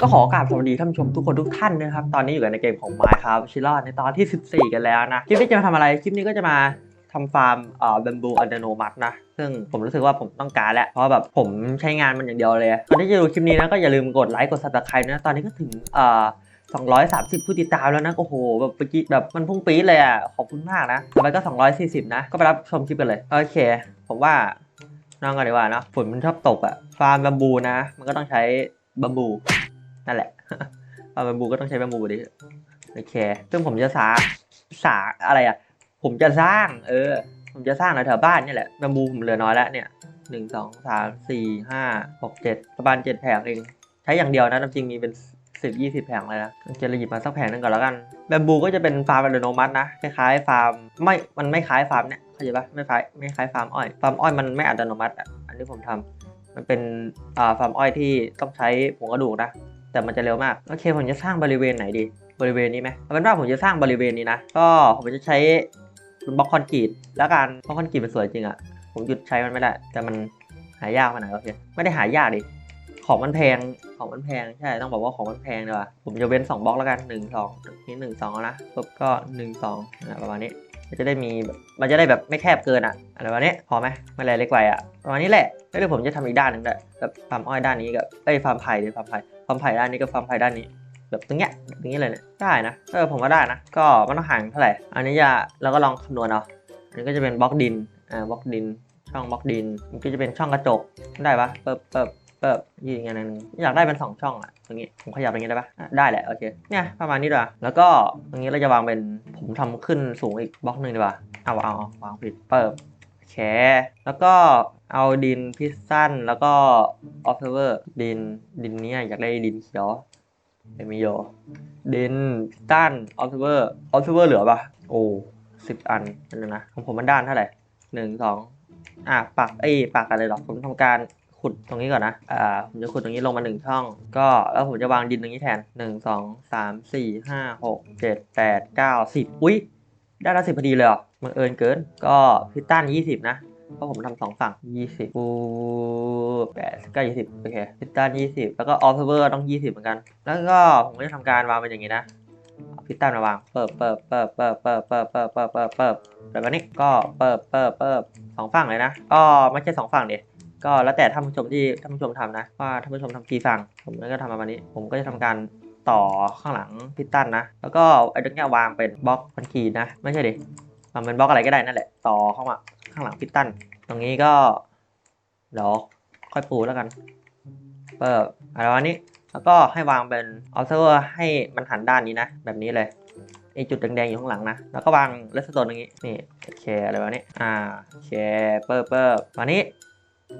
ก็ขอกราบสวัสดีท่านผู้ชมทุกคนทุกท่านนะครับ ตอนนี้อยู่กันในเกมของ Minecraft ชิลอในตอนที่ 14 กันแล้วนะ คลิปนี้จะมาทำอะไร คลิปนี้ก็จะมาทำฟาร์มเอ่อ bamboo a d e n o m a t นะ ซึ่งผมรู้สึกว่าผมต้องการแล้ว เพราะแบบผมใช้งานมันอย่างเดียวเลยก่อนที่จะดูคลิปนี้นะก็อย่าลืมกดไลค์กด subscribe นะ ตอนนี้ก็ถึงเอ่อ230 ผู้ติดตามแล้วนะ โอ้โห แบบเมื่อกี้แบบมันพุ่งปี๊ดเลยอะ ขอบคุณมากนะต่อไปก็ 240 นะ ก็ไปรับชมคลิปกันเลย โอเค ผมว่าน้องกันดีกว่านะ ฝนมันชอบตกอะ ฟาร์มบัมบูนะ มันก็ต้องใช้บัมบู นั่นแหละฟาร์มบัมบูก็ต้องใช้บัมบูดิโอเคซึ่งผมจะสาสาอะไรอะ ผมจะสร้าง เออ ผมจะสร้างแถวบ้านเนี่ยแหละบัมบูผมเหลือน้อยแล้วเนี่ยหนึ่งสองสามสี่ห้าหกเจ็ดประมาณเจ็ดแผงเอง ใช้อย่างเดียวนะจริงมีเป็นสิบยี่สิบแผงเลยนะเจเราหยิบมาสักแผงนึงก่อนแล้วกันแบมบูก็จะเป็นฟาร์มอัตโนมัตินะคล้ายๆฟาร์มไม่ มันไม่คล้ายฟาร์มเนี่ยเข้าใจปะไม่คล้ายไม่คล้ายฟาร์มอ้อยฟาร์มอ้อยมันไม่อัตโนมัติอะอันที่ผมทำมันเป็นอ่าฟาร์มอ้อยที่ต้องใช้ผงกระดูกนะ แต่มันจะเร็วมาก โอเค ผมจะสร้างบริเวณไหนดี บริเวณนี้ไหมเอาเป็นว่าผมจะสร้างบริเวณนี้นะ ก็ผมจะใช้เป็นบล็อกคอนกรีตแล้วกันบล็อกคอนกรีตมันสวยจริงอะผมหยุดใช้มันไม่ได้ แต่มันหายากมาหน่อยโอเคไม่ได้หายากดิ ของมันแพง ของมันแพง ใช่ ต้องบอกว่าของมันแพงดีกว่าผมจะเว้น 2บล็อกแล้วกัน1 2นี่1 2นะปุ๊บก็1 2นะประมาณนี้ มันจะได้มี มันจะได้แบบไม่แคบเกินอะอะไรประมาณนี้พอไหมไม่อะไรเล็กไปอะประมาณนี้แหละ แล้วเดี๋ยวผมจะทำอีกด้านหนึ่งด้วยแบบฟาร์มอ้อยด้านนี้กับเอ้ฟาร์มไผ่เดี๋ยวฟาร์มไผ่ ฟาร์มไผ่ด้านนี้กับฟาร์มไผ่ด้านนี้ แบบตรงเนี้ยตรงนี้เลยเนี่ยได้นะเออผมว่าได้นะก็มันต้องห่างเท่าไหร่อันนี้จะเราก็ลองคำนวณเอาอันนี้ก็จะเป็นบล็อกดินอ่าบล็อกดินช่องบล็อกดินมันก็จะเป็นช่องกระจกได้ปะเปิบเปิบเปิบยิงอันนึงอยากได้เป็นสองช่องอะตรงนี้ผมขยับอย่างนี้ได้ปะได้แหละโอเคเนี่ยประมาณนี้ดีกว่าแล้วก็ตรงนี้เราจะวางเป็นผมทำขึ้นสูงอีกบล็อกหนึ่งดีกว่าเอาเอาเอาวางผิดเปิบโอเคแล้วก็ เอาดินพิซซันแล้วก็ออฟเฟอร์ดินดินเนี้อยากได้ดินเขียวไม่มีโยดินพิตันออฟเวอร์ออฟเวอร์เหลือปะโอ้สิบอันนั่นนะของผมมันด้านเท่าไหร่หนึ่งสองอะปักเอ้ปักอะไรหรอผมทำการขุดตรงนี้ก่อนนะ อ่า ผมจะขุดตรงนี้ลงมาหนึ่งช่อง ก็แล้วผมจะวางดินตรงนี้แทนหนึ่งสองสามสี่ห้าหกเจ็ดแปดเก้าสิบอุ้ยได้ละสิบพอดีเลยเหรอบังเอิญเกิน ก็พิตันยี่สิบนะ เพราะผมทำสองฝั่งยี่สิบปูแปดก็ยี่สิบโอเคพิตตันยี่สิบแล้วก็ออฟเวอร์ต้องยี่สิบเหมือนกัน แล้วก็ผมก็จะทำการวางเป็นอย่างนี้นะพิตตันมาวางเปิบเปิบเปิบเปิบเปิบเปิบเปิบเปิบเปิบเปิบแบบนี้ก็เปิบเปิบเปิบสองฝั่งเลยนะก็ไม่ใช่สองฝั่งเดียก็แล้วแต่ท่านผู้ชมที่ท่านผู้ชมทำนะ ว่าท่านผู้ชมทำกี่ฝั่งผมก็ทำประมาณนี้ ผมก็จะทำการต่อข้างหลังพิตตันนะ แล้วก็ไอ้ตรงนี้วางเป็นบล็อกคอนกรีตนะ ไม่ใช่ดิวางเป็นบล็อกอะไรก็ได้นั่นแหละ ต่อเข้ามา ข้างหลังพิตัน ตรงนี้ก็เดี๋ยวค่อยปูแล้วกัน เปิดอะไรวะนี้ แล้วก็ให้วางเป็นออ b เซอร์ให้มันหันด้านนี้นะ แบบนี้เลยไอจุดแดงๆอยู่ข้างหลังนะ แล้วก็วางเลสโตนตรงนี้ นี่โอเคอะไรวะนี้ อ่าโอเคเปิดเปิดมานี้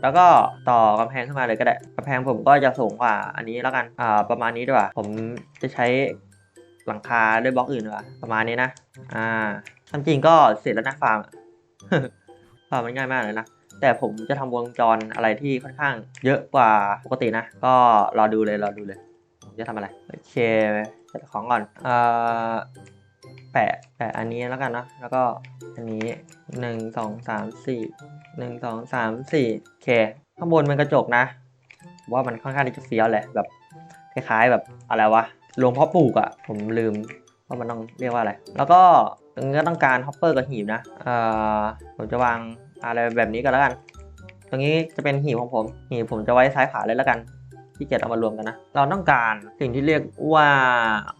แล้วก็ต่อกำแพงขึ้นมาเลยก็ได้กำแพงผมก็จะสูงกว่าอันนี้แล้วกัน อ่า ประมาณนี้ดีกว่า ผมจะใช้หลังคาด้วยบล็อกอื่นดีกว่าประมาณนี้นะ อ่าทำจริงก็เสร็จแล้วนะฟาร์ม มมันง่ายมากเลยนะ แต่ผมจะทำวงจรอะไรที่ค่อนข้างเยอะกว่าปกตินะ ก็รอดูเลยรอดูเลย ผมจะทำอะไร โอเคเก็บของก่อนเอ่อแปะแปะอันนี้แล้วกันเนะแล้วก็อันนี้หนึ่งสองสามสี่หนึ่งสองสามสี่โอเค ข้างบนเป็นกระจกนะ ว่ามันค่อนข้างที่จะเฟี้ยวเลยแบบคล้ายๆแบบอะไรวะหลวงพ่อปลูกอะ่ะ ผมลืมว่ามันต้องเรียกว่าอะไร แล้วก็ งนี้ก็ต้องการฮอปเปอร์กับหีบนะเอ่อผมจะวางอะไรแบบนี้กันแล้วกัน ตรงนี้จะเป็นหีบของผม หีบผมจะไว้ซ้ายขวาเลยแล้วกัน ที่เกียจเอามารวมกันนะ เราต้องการสิ่งที่เรียกว่า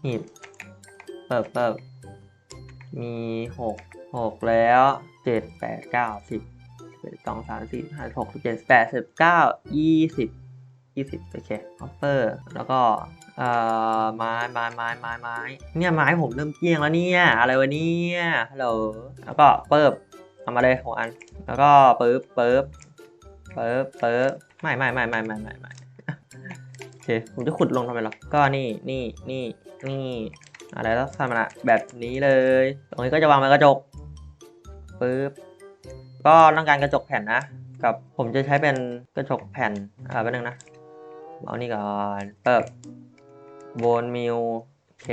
หีบเปิบเปิบมีหกหกแล้วเจ็ดแปดเก้าสิบสองสามสี่ห้าหกเจ็ดแปดสิบเก้ายี่สิบยี่สิบโอเคฮอปเปอร์แล้วก็ เอ่อไม้ไม้ไม้ไม้ไม้เนี่ยไม้ผมเริ่มเกลี้ยงแล้วเนี่ยอะไรวะเนี่ยฮัลโหลแล้วก็เปิบเอามาเลยหกอัน แล้วก็เปึ๊บปึ๊บปึ๊บปึ๊บไม่ไม่ไม่ไม่ไม่ไม่ไม่โอเคผมจะขุดลงทำไมหรอก็นี่นี่นี่นี่อะไรแล้วทำมันอะแบบนี้เลย ตรงนี้ก็จะวางเป็นกระจกปึ๊บก็ต้องการกระจกแผ่นนะ กับผมจะใช้เป็นกระจกแผ่นอ่าแป๊บนึงนะเอานี่ก่อนเปิบ โบนมิวโอเค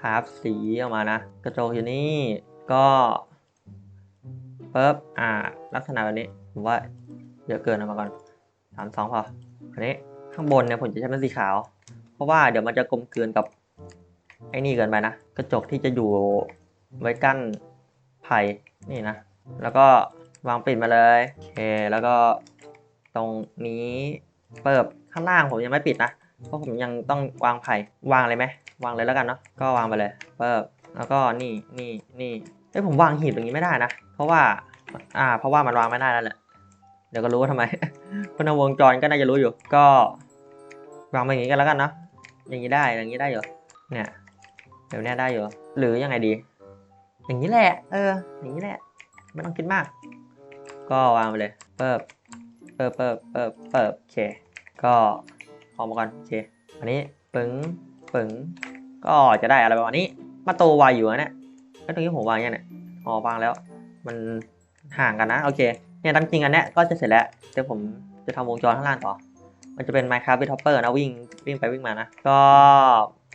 คราฟสีออกมานะ กระจกอยู่นี่ก็ปึ๊บอ่า ลักษณะแบบนี้ผมว่าเยอะเกินเอามาก่อนสามสองพออันนี้ข้างบนเนี่ยผมจะใช้เป็นสีขาว เพราะว่าเดี๋ยวมันจะกลมเกลืนกับไอ้นี่เกินไปนะ กระจกที่จะอยู่ไว้กั้นไผ่นี่นะ แล้วก็วางปิดมาเลยโอเคแล้วก็ตรงนี้เปิดข้างล่างผมยังไม่ปิดนะ เพราะผมยังต้องวางไผ่วางเลยไหมวางเลยแล้วกันเนาะก็วางไปเลยเปิดแล้วก็นี่นี่นี่เอ้ยผมวางหีบอย่างนี้ไม่ได้นะ เพราะว่า อ่า เพราะว่ามันวางไม่ได้แล้วแหละเดี๋ยวก็รู้ว่าทำไมคนในวงจรก็น่าจะรู้อยู่ ก็วางไปอย่างนี้กันแล้วกันเนาะอย่างนี้ได้อย่างนี้ได้อยู่เนี่ยเดี๋ยวเนี้ได้อยู่หรือยังไงดี อย่างนี้แหละ เออ อย่างนี้แหละไม่ต้องคิดมาก ก็วางไปเลยเปิบเปิบเปิบเปิบเปิบโอเคก็ ออมก่อนโอเคอันนี้ปึ๋งปึ๋งก็จะได้อะไรประมาณนี้ มาโตวายอยู่นะเนี่ยแล้วตรงนี้ผมวางยังเนี่ยอ๋อวางแล้ว มันห่างกันนะโอเคเนี่ยตามจริงอันเนี้ยก็จะเสร็จแล้วเดี๋ยวผมจะทำวงจรข้างล่างต่อ มันจะเป็น Minecraft with Hopper นะวิ่งวิ่งไปวิ่งมานะ ก็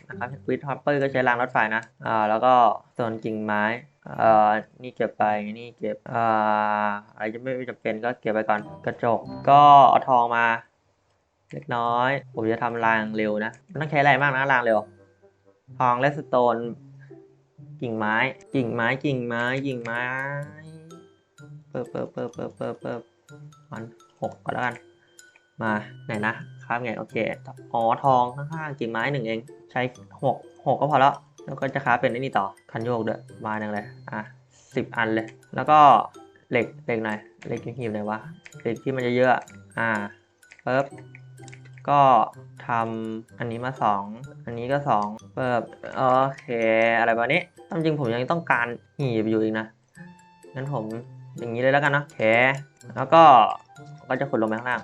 นะครับ with Hopper ก็ใช้รางรถไฟนะ อ่า แล้วก็ส่วนกิ่งไม้เอ่อนี่เก็บไป นี่เก็บ อ่า อะไรจะไม่จำเป็นก็เก็บไปก่อน กระจก ก็เอาทองมา เล็กน้อย ผมจะทำรางเร็วนะมันต้องใช้อะไรมากนะรางเร็ว ทองและสโตน กิ่งไม้ กิ่งไม้ กิ่งไม้ กิ่งไม้ เปิบเปิบเปิบเปิบเปิบเปิบมันหกก็แล้วกัน มาไหนนะครับไงโอเค อ๋อทองข้างๆกิ่งไม้หนึ่งเอง ใช้หกหกก็พอแล้ว แล้วก็จะค้าเป็นไอ้นี่ต่อ คันโยกเด้วยมาหนึ่งเลย อะสิบอันเลย แล้วก็เหล็กเหล็กหน่อยเหล็กหีบไหนวะเหล็กที่มันจะเยอะ อ่าปึ๊บ ก็ทำอันนี้มาสองอันนี้ก็สองเปิบโอเค อะไรแบบนี้ตามจริงผมยังต้องการหีบอยู่อีกนะ งั้นผมอย่างนี้เลยแล้วกันเนาะโอเค แล้วก็ก็จะขุดลงไปข้างล่าง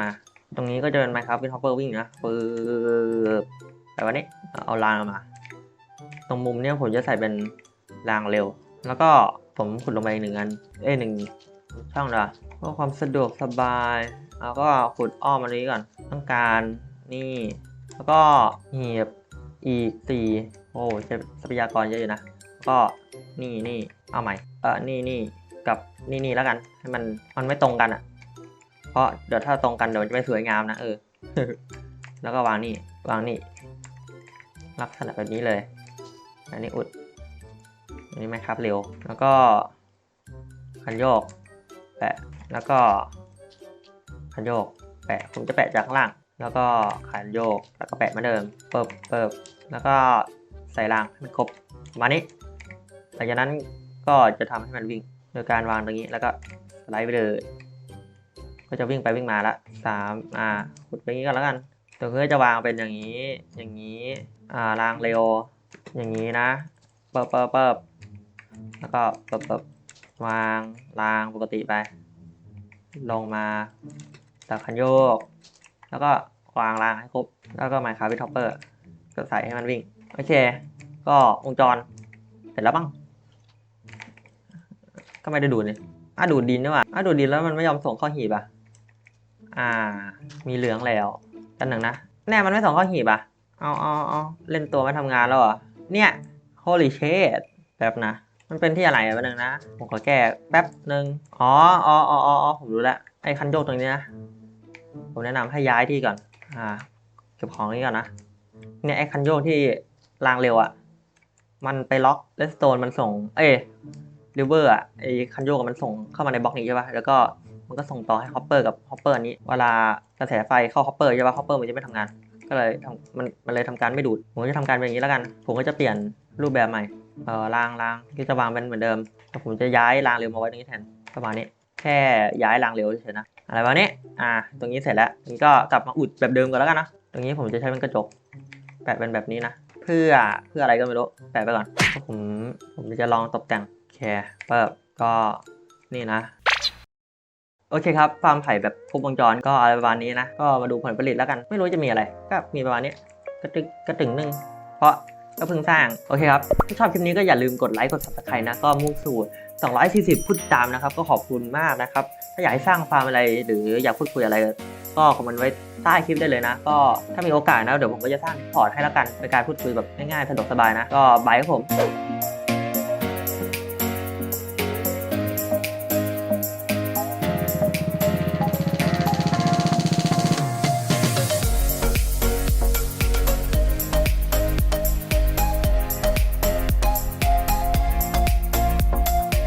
มา ตรงนี้ก็จะเป็น Minecraft เป็น Hopper วิ่งนะปึ๊บแต่วันนี้เอารางมา ตรงมุมเนี้ยผมจะใส่เป็นรางเร็ว แล้วก็ผมขุดลงไปอีกหนึ่งอัน เอ้ยหนึ่งช่องนะเพื่อความสะดวกสบาย แล้วก็ขุดอ้อมอันนี้ก่อน ต้องการนี่ แล้วก็หีบอีกสี่โอ้ใช้ทรัพยากรเยอะอยู่นะ ก็นี่นี่เอาใหม่ เออนี่นี่กับนี่นี่แล้วกัน ให้มันมันไม่ตรงกันอะ่ะ เพราะเดี๋ยวถ้าตรงกันเดี๋ยวมันจะไม่สวยงามนะเออ แล้วก็วางนี่วางนี่ลักษณะแบบนี้เลย อันนี้อุด อันนี้ไหมครับเร็ว แล้วก็คันโยกแปะแล้วก็ คันโยก แปะ ผมจะแปะจากข้างล่าง แล้วก็คันโยก แล้วก็แปะเหมือนเดิม เปิบเปิบแล้วก็ใส่รางให้มันครบมานี้ หลังจากนั้นก็จะทำให้มันวิ่ง โดยการวางตรงนี้ แล้วก็สไลด์ไปเลย ก็จะวิ่งไปวิ่งมาละสามอ่าขุดไปงี้ก่อนแล้วกัน ตัวเพื่อจะวางเป็นอย่างนี้ อย่างนี้ อ่ารางเร็ว อย่างนี้นะ เปิบเปิบเปิบแล้วก็เปิบเปิบวางรางปกติไป ลงมา ตักคันโยก แล้วก็วางรางให้ครบ แล้วก็ไมค์คาร์บิทอปเปอร์ก็ใส่ให้มันวิ่ง โอเค ก็วงจร เสร็จแล้วบ้างก็ไม่ได้ดูดนี่อะดูดดินด้วยว่ะอะดูดดินแล้วมันไม่ยอมส่งข้าหีบอะ อ่า มีเหลืองแล้วกันหนึ่งนะ แน่มันไม่ส่งข้าหีบอะ เอาเอาเอาเล่นตัวไม่ทำงานแล้วเหรอ เนี่ย holy shit แป๊บนะ มันเป็นที่อะไรแป๊บนึงนะ ผมขอแก้แป๊บหนึ่งอ๋ออ๋ออ๋ออ๋อผมรู้แล้ว ไอ้คันโยกตรงนี้นะ ผมแนะนำให้ย้ายที่ก่อน อ่า เก็บของนี้ก่อนนะ เนี่ยไอ้คันโยกที่รางเร็วอะ่ะ มันไปล็อกเลสโตนมันส่ง เอ้ริเวอร์อะไอ้คันโยกมันส่งเข้ามาในบล็อกนี้ใช่ป่ะ แล้วก็มันก็ส่งต่อให้ฮอปเปอร์กับฮอปเปอร์นี้ เวลากระแสไฟเข้าฮอปเปอร์ใช่ป่ะ ฮอปเปอร์มันจะไม่ทำงาน ก็เลยมันมันเลยทำการไม่ดูด ผมก็จะทำการเป็นอย่างนี้แล้วกัน ผมก็จะเปลี่ยนรูปแบบใหม่ เอ่อรางรางที่จะวางเป็นเหมือนเดิมแต่ผมจะย้ายรางเร็วมาไว้ตรงนี้แทนประมาณนี้ แค่ย้ายรางเร็วเฉยนะ อะไรประมาณนี้ อ่า ตรงนี้เสร็จแล้วนี้ก็กลับมาอุดแบบเดิมก่อนแล้วกันนะ ตรงนี้ผมจะใช้เป็นกระจก แปะเป็นแบบนี้นะ เพื่อ เพื่ออะไรก็ไม่รู้ แปะไปก่อนเพราะผม ผมจะลองตกแต่งโอเคเปิบก็นี่นะ โอเคครับ ฟาร์มไผ่แบบครบวงจรก็อะไรประมาณนี้นะ ก็มาดูผลผลิตแล้วกัน ไม่รู้จะมีอะไร ก็มีประมาณนี้ กระตึกกระตึงหนึ่งเพราะ ก็เพิ่งสร้าง โอเคครับ ถ้าชอบคลิปนี้ก็อย่าลืมกดไลค์ กด subscribe นะ ก็มุ่งสู่ 240 พูดตามนะครับ ก็ขอบคุณมากนะครับ ถ้าอยากให้สร้างฟาร์มอะไรหรืออยากพูดคุยอะไร ก็คอมเมนต์ไว้ใต้คลิปได้เลยนะ ก็ถ้ามีโอกาสนะ เดี๋ยวผมก็จะสร้างพอร์ตให้แล้วกันเป็นการพูดคุยแบบง่ายๆ สะดวกสบายนะ ก็บายครับผม